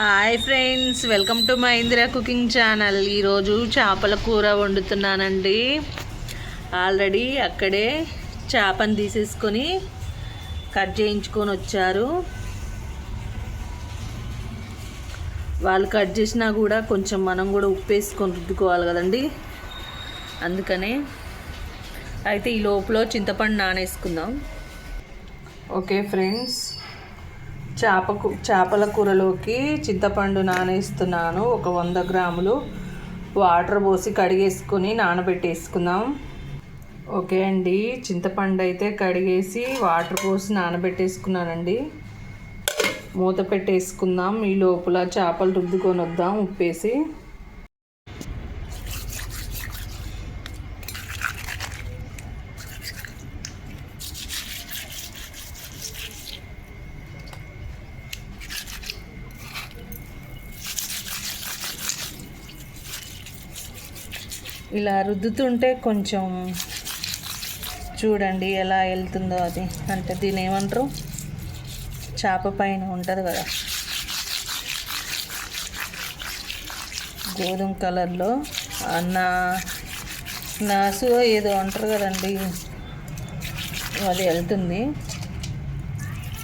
Hi friends welcome to my Indira cooking channel. ఈరోజు చేపల కూర వండుతున్నానండి. ఆల్రెడీ అక్కడే చేపను తీసేసుకొని కట్ చేయించుకొని వచ్చారు. వాళ్ళు కట్ చేసినా కూడా కొంచెం మనం కూడా ఉప్పు వేసుకొని రుద్దుకోవాలి కదండి. అందుకనే అయితే ఈ లోపల చింతపండు నానేసుకుందాం. ఓకే ఫ్రెండ్స్ చేపకు చేపల కూరలోకి చింతపండు నానేస్తున్నాను. ఒక వంద గ్రాములు వాటర్ పోసి కడిగేసుకొని నానబెట్టేసుకుందాం. ఓకే అండి. చింతపండు అయితే కడిగేసి వాటర్ పోసి నానబెట్టేసుకున్నానండి. మూత పెట్టేసుకుందాం. ఈ లోపల చేపలు రుద్దుకొని వద్దాం. ఉప్పేసి ఇలా రుద్దుతుంటే కొంచెం చూడండి ఎలా వెళ్తుందో అది. అంటే దీని ఏమంటారు? చేప పైన ఉంటుంది కదా. గోధుమ కలర్లో అన్న నా నాసు ఏదో అంటారు కదండి. అది వెళ్తుంది.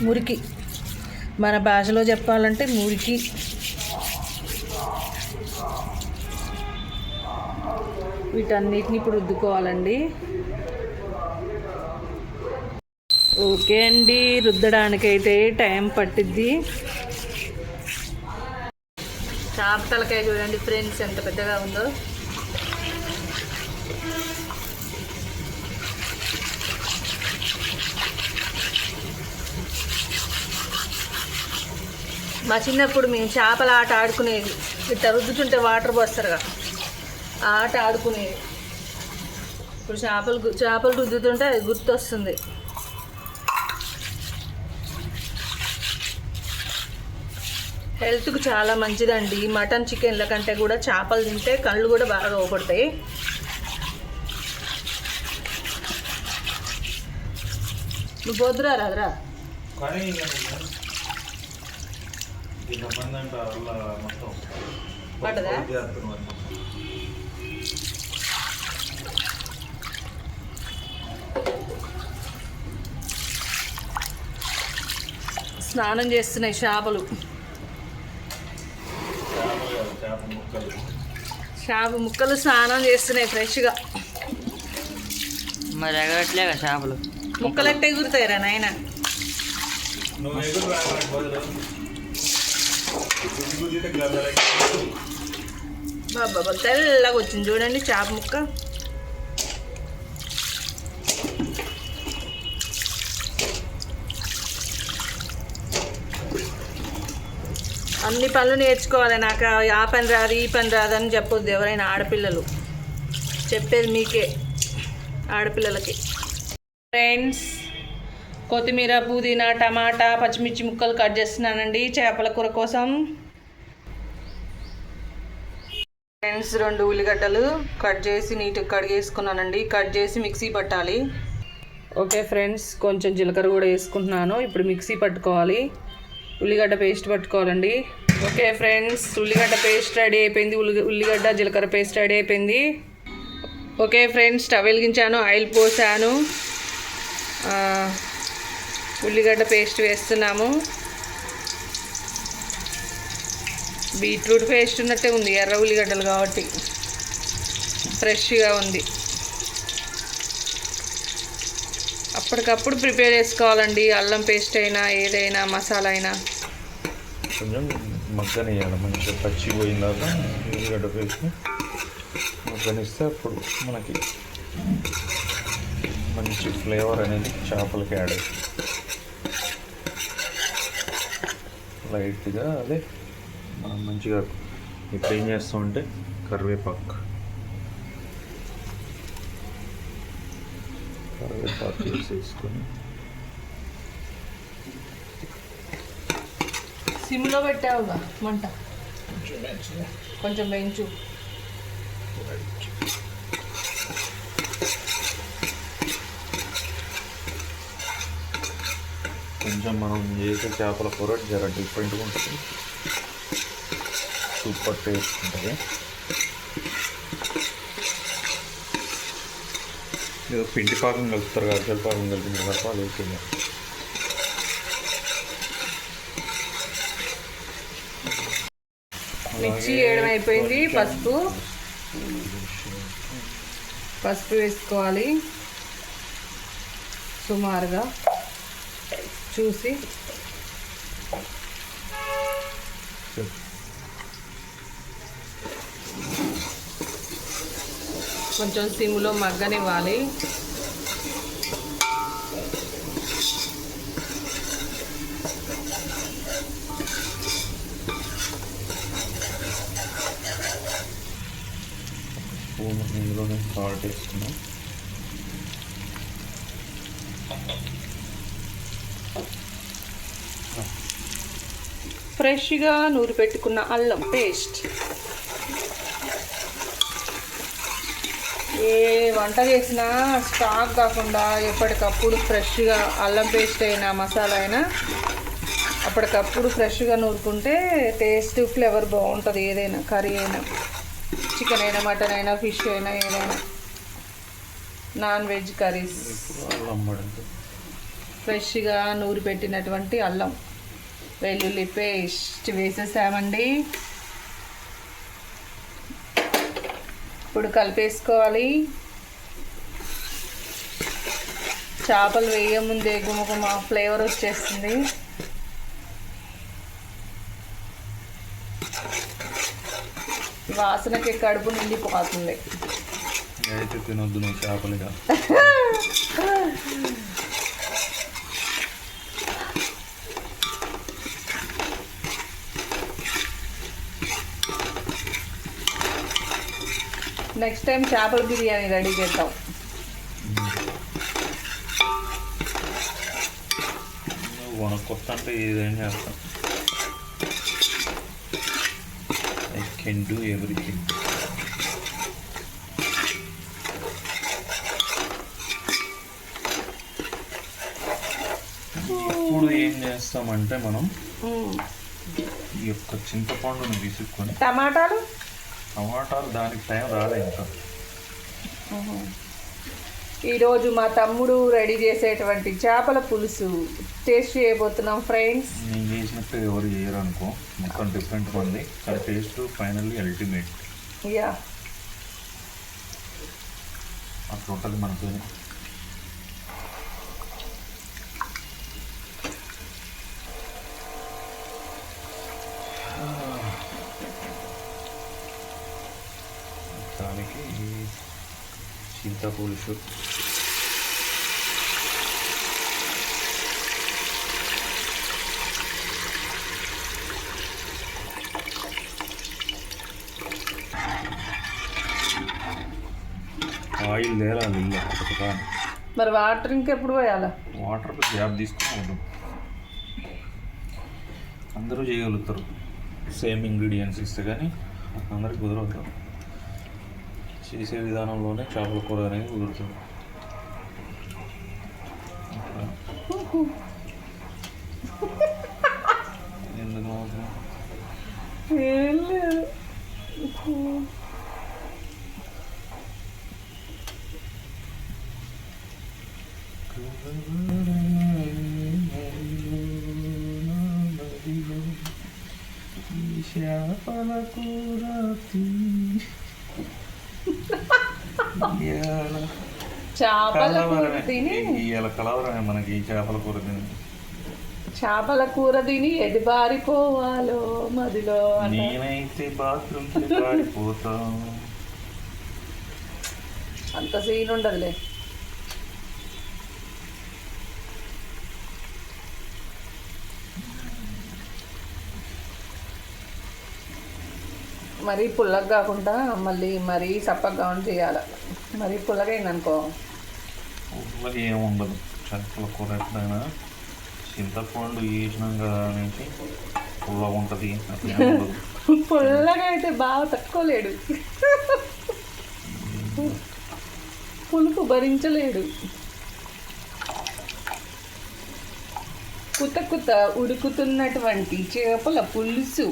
మురికి. మన భాషలో చెప్పాలంటే మురికి. వీటన్నిటిని ఇప్పుడు రుద్దుకోవాలండి. ఓకే అండి రుద్దడానికైతే టైం పట్టిద్ది. చేప తలకాయ చూడండి ఫ్రెండ్స్ ఎంత పెద్దగా ఉందో. మా చిన్నప్పుడు మేము చేపల ఆట ఆడుకునేది. ఇట్లా రుద్దుతుంటే వాటర్ పోస్తారుగా. ఆట ఆడుకునేది. ఇప్పుడు చేపలు చేపలు రుద్దుతుంటే అది గుర్తొస్తుంది. హెల్త్కు చాలా మంచిదండి. మటన్ చికెన్ల కంటే కూడా చేపలు తింటే కళ్ళు కూడా బాగా ఓపడతాయి నువ్వు పోదురా రాదురా? కానీ దీని మంది అంటే వల్ల మొత్తం పడ్డదా? చేస్తున్నారు స్నానం చేస్తున్నాయి చేపలు. చేప ముక్కలు స్నానం చేస్తున్నాయి ఫ్రెష్గా. మరి ఎగరట్లేగా చేపలు? ముక్కలట్టే ఎగురుతాయిరా నాయన. బాబా తెల్లగా వచ్చింది చూడండి చేప ముక్క. అన్ని పనులు నేర్చుకోవాలి. నాకు ఆ పని రాదు ఈ పని రాదు అని చెప్పొద్దు ఎవరైనా ఆడపిల్లలు. చెప్పేది మీకే ఆడపిల్లలకి. ఫ్రెండ్స్ కొత్తిమీర పుదీనా టమాటా పచ్చిమిర్చి ముక్కలు కట్ చేస్తున్నానండి. చేపల కూర కోసం. ఫ్రెండ్స్ రెండు ఉల్లిగడ్డలు కట్ చేసి నీట్గా కడిగేసుకున్నానండి కట్ చేసి మిక్సీ పట్టాలి. ఓకే ఫ్రెండ్స్ కొంచెం జీలకర్ర కూడా వేసుకుంటున్నాను. ఇప్పుడు మిక్సీ పట్టుకోవాలి. ఉల్లిగడ్డ పేస్ట్ పట్టుకోవాలండి. ఓకే ఫ్రెండ్స్ ఉల్లిగడ్డ పేస్ట్ రెడీ అయిపోయింది. ఉల్లి ఉల్లిగడ్డ జీలకర్ర పేస్ట్ రెడీ అయిపోయింది. ఓకే ఫ్రెండ్స్ స్టవ్ వెలిగించాను ఆయిల్ పోసాను. ఉల్లిగడ్డ పేస్ట్ వేస్తున్నాము. బీట్రూట్ పేస్ట్ ఉన్నట్టే ఉంది ఎర్ర ఉల్లిగడ్డలు కాబట్టి. ఫ్రెష్గా ఉంది. అప్పటికప్పుడు ప్రిపేర్ చేసుకోవాలండి. అల్లం పేస్ట్ అయినా ఏదైనా మసాలా అయినా. కొంచెం మగ్గనియాలి మంచిగా పచ్చి పోయిన తర్వాత ఉల్లిగడ్డ పేస్ట్ మగ్గనిస్తే అప్పుడు మనకి మంచి ఫ్లేవర్ అనేది చేపలకి యాడ్ అవుతుంది. లైట్గా అదే మనం మంచిగా ఇప్పుడు ఏం చేస్తామంటే కరివేపాకు. కరివేపాకు వేసేసుకొని సిమ్లో పెట్టావుగా మంట. కొంచెం పెంచు కొంచెం మనం చేసే చేపల కూర జర డిఫరెంట్గా ఉంటుంది. సూపర్ టేస్ట్ ఉంటుంది. ఏదో పిండి పాకం కలుపుతారు అరిసెల పాకం కలిపి మిరపాలు వేసింది మిర్చి వేయడం అయిపోయింది పసుపు. పసుపు వేసుకోవాలి. సుమారుగా చూసి. కొంచెం సిమ్లో మగ్గనివ్వాలి. స్పూన్ ఇందులోనే సాల్ట్ వేసుకున్నాం ఫ్రెష్గా నూరి పెట్టుకున్న అల్లం పేస్ట్. ఏ వంట చేసినా స్టాక్ కాకుండా ఎప్పటికప్పుడు ఫ్రెష్గా అల్లం పేస్ట్ అయినా మసాలా అయినా అప్పటికప్పుడు ఫ్రెష్గా నూరుకుంటే టేస్ట్ ఫ్లేవర్ బాగుంటుంది ఏదైనా కర్రీ అయినా చికెన్ అయినా మటన్ అయినా ఫిష్ అయినా ఏదైనా. Non veg curries. ఫ్రెష్గా నూరి పెట్టినటువంటి అల్లం. వెల్లుల్లి పేస్ట్ వేసేసామండి. ఇప్పుడు కలిపేసుకోవాలి. చేపలు వేయ ముందే గుమగుమ ఫ్లేవర్ వచ్చేస్తుంది. వాసనకి కడుపు నిండిపోతుంది. అయితే తినొద్దు నువ్వు చేపలుగా నెక్స్ట్ టైం చేపల బిర్యానీ రెడీ చేద్దాం. వనకొత్త అంటే ఏదైనా చేస్తాం. ఐ కెన్ డూ ఎవ్రీథింగ్ ఇప్పుడు ఏం చేస్తామంటే మనం. ఈ యొక్క చింతపండుని తీసుకొని టమాటాలు? టమాటాలు దానికి టైం రాలే ఇంకా. ఈరోజు మా తమ్ముడు రెడీ చేసేటువంటి చేపల పులుసు టేస్ట్ చేయబోతున్నాం ఫ్రెండ్స్. నేను చేసినట్టు ఎవరు చేయరు అనుకో. మొత్తం డిఫరెంట్ ఉంది. కానీ టేస్ట్ ఫైనల్లీ అల్టిమేట్ యా. అట్లా ఉంటుంది మనకు దానికి చింతపులుసు ఆయిల్ తేలాలి ఇల్లు మరి వాటర్ ఇంకెప్పుడు పోయాలా? వాటర్ గ్యాప్ తీసుకుని వద్దు అందరూ చేయగలుగుతారు. సేమ్ ఇంగ్రీడియంట్స్ ఇస్తే కానీ అందరికి కుదరదు. చేసే విధానంలోనే చేపల కూర అనేది కుదురుతుంది అట్లా. ఎందుకు నవ్వుతున్నావు? ఏం లేదు చేపల కూర చేపల కూర తిని. ఇవాళ కలవరమే మనకి ఈ చేపల కూర తిని. చేపల కూర తిని ఎది బారిపోవాలో మదిలో. నేనైతే బాత్రూమ్కి పారిపోతా అంత సీన్ ఉండదులే. మరీ పుల్లగా కాకుండా మళ్ళీ మరీ సప్పగా ఉండి చేయాలి మరీ పుల్లగా అయిందనుకో ఊళ్ళకి ఏముండదు. చేపల కూర ఎప్పుడైనా చింతపండు వేసినాం కదా అనేసి పుల్లగా ఉంటుంది పుల్లగా అయితే బాగా తట్టుకోలేడు. పులుపు భరించలేడు. కుత కుత ఉడుకుతున్నటువంటి చేపల పులుసు.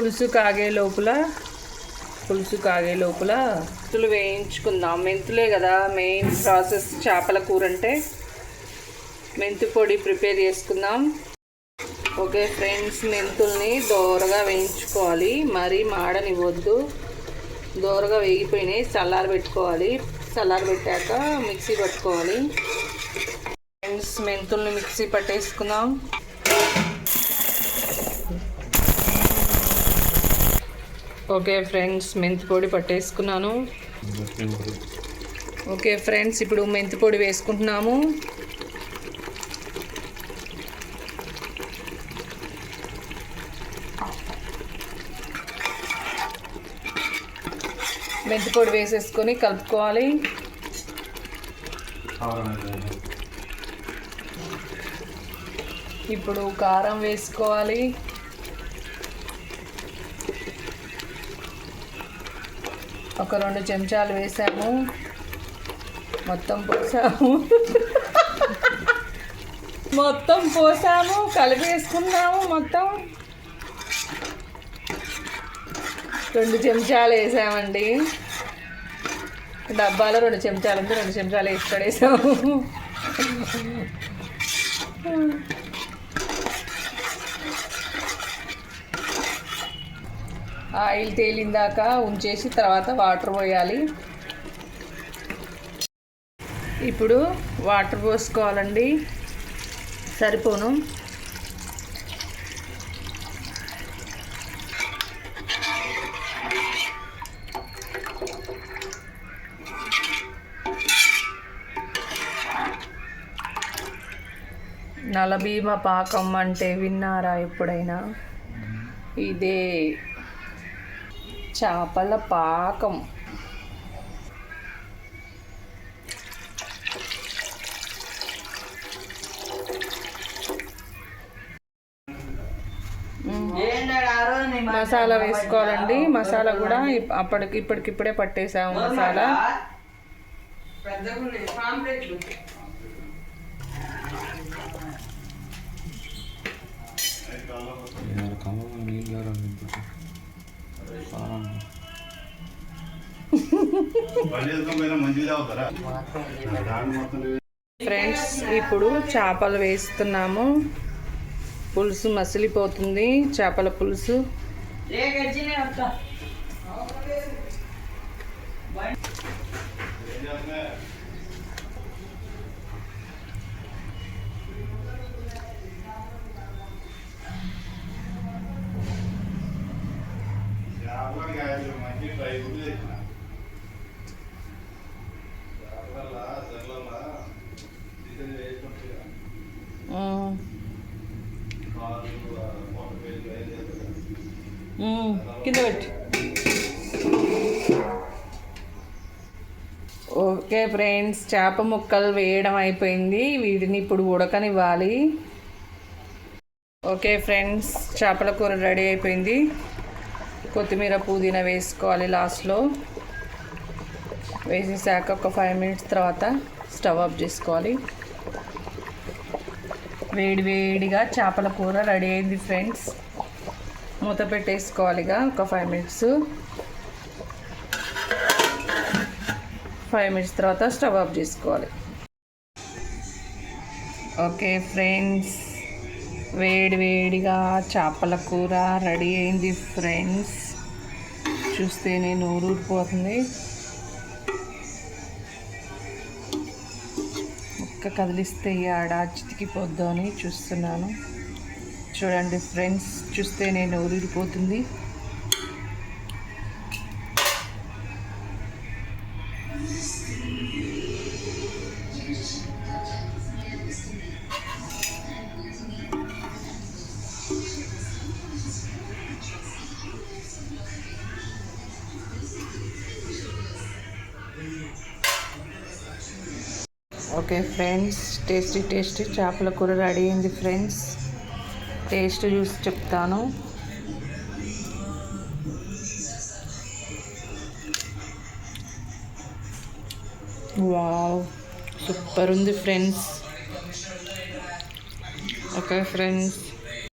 పులుసు కాగే లోపల పులుసు కాగే లోపల మెంతులు వేయించుకుందాం. మెంతులే కదా మెయిన్ ప్రాసెస్ చేపల కూర అంటే మెంతు పొడి ప్రిపేర్ చేసుకుందాం. ఓకే ఫ్రెండ్స్ మెంతుల్ని దోరగా వేయించుకోవాలి. మరీ మాడనివ్వద్దు. దోరగా వేగిపోయినాయి చల్లారి పెట్టుకోవాలి. చల్లారి పెట్టాక మిక్సీ పట్టుకోవాలి. ఫ్రెండ్స్ మెంతుల్ని మిక్సీ పట్టేసుకుందాం. ఓకే ఫ్రెండ్స్ మెంతి పొడి పట్టేసుకున్నాను. ఓకే ఫ్రెండ్స్ ఇప్పుడు మెంతి పొడి వేసుకుంటున్నాము. మెంతి పొడి వేసేసుకొని కలుపుకోవాలి. ఇప్పుడు కారం వేసుకోవాలి. ఒక రెండు చెంచాలు వేసాము. మొత్తం పోసాము. మొత్తం పోసాము కలిపేసుకున్నాము మొత్తం. రెండు చెంచాలు వేసామండి. డబ్బాలో రెండు చెంచాలు ఉంది రెండు చెంచాలు వేసి పడేసాము ఆయిల్ తేలిందాక ఉంచేసి తర్వాత వాటర్ పోయాలి. ఇప్పుడు వాటర్ పోసుకోవాలండి. సరిపోను. నలభీమ పాకం అంటే విన్నారా ఎప్పుడైనా? ఇదే చేపల పాకం. మసాలా వేసుకోవాలండి. మసాలా కూడా ఇప్- అప్పటికి ఇప్పటికిప్పుడే పట్టేసాము మసాలా. ఫ్రెండ్స్ ఇప్పుడు చేపలు వేస్తున్నాము. పులుసు మసిలిపోతుంది. చేపల పులుసు. కింద పెట్టి. ఓకే ఫ్రెండ్స్ చేప ముక్కలు వేయడం అయిపోయింది. వీటిని ఇప్పుడు ఉడకనివ్వాలి. ఓకే ఫ్రెండ్స్ చేపల కూర రెడీ అయిపోయింది. కొత్తిమీర పుదీనా వేసుకోవాలి లాస్ట్లో. వేసేసాక ఒక ఫైవ్ మినిట్స్ తర్వాత స్టవ్ ఆఫ్ చేసుకోవాలి. వేడి వేడిగా చేపల కూర రెడీ అయింది ఫ్రెండ్స్. మూత పెట్టేసుకోవాలిగా ఒక ఫైవ్ మినిట్స్ ఫైవ్ మినిట్స్ తర్వాత స్టవ్ ఆఫ్ చేసుకోవాలి. Okay friends. వేడి వేడిగా చేపల కూర రెడీ అయింది ఫ్రెండ్స్. చూస్తేనే నేను ఊరిపోతుంది. ఒక్క కదిలిస్తే ఆడ చితికిపోద్దు అని చూస్తున్నాను. చూడండి ఫ్రెండ్స్ చూస్తే నేను ఓకే ఫ్రెండ్స్ టేస్టీ టేస్టీ చేపల కూర రెడీ అయింది ఫ్రెండ్స్. టేస్ట్ చూసి చెప్తాను. వావ్ సూపర్ ఉంది ఫ్రెండ్స్. Okay friends.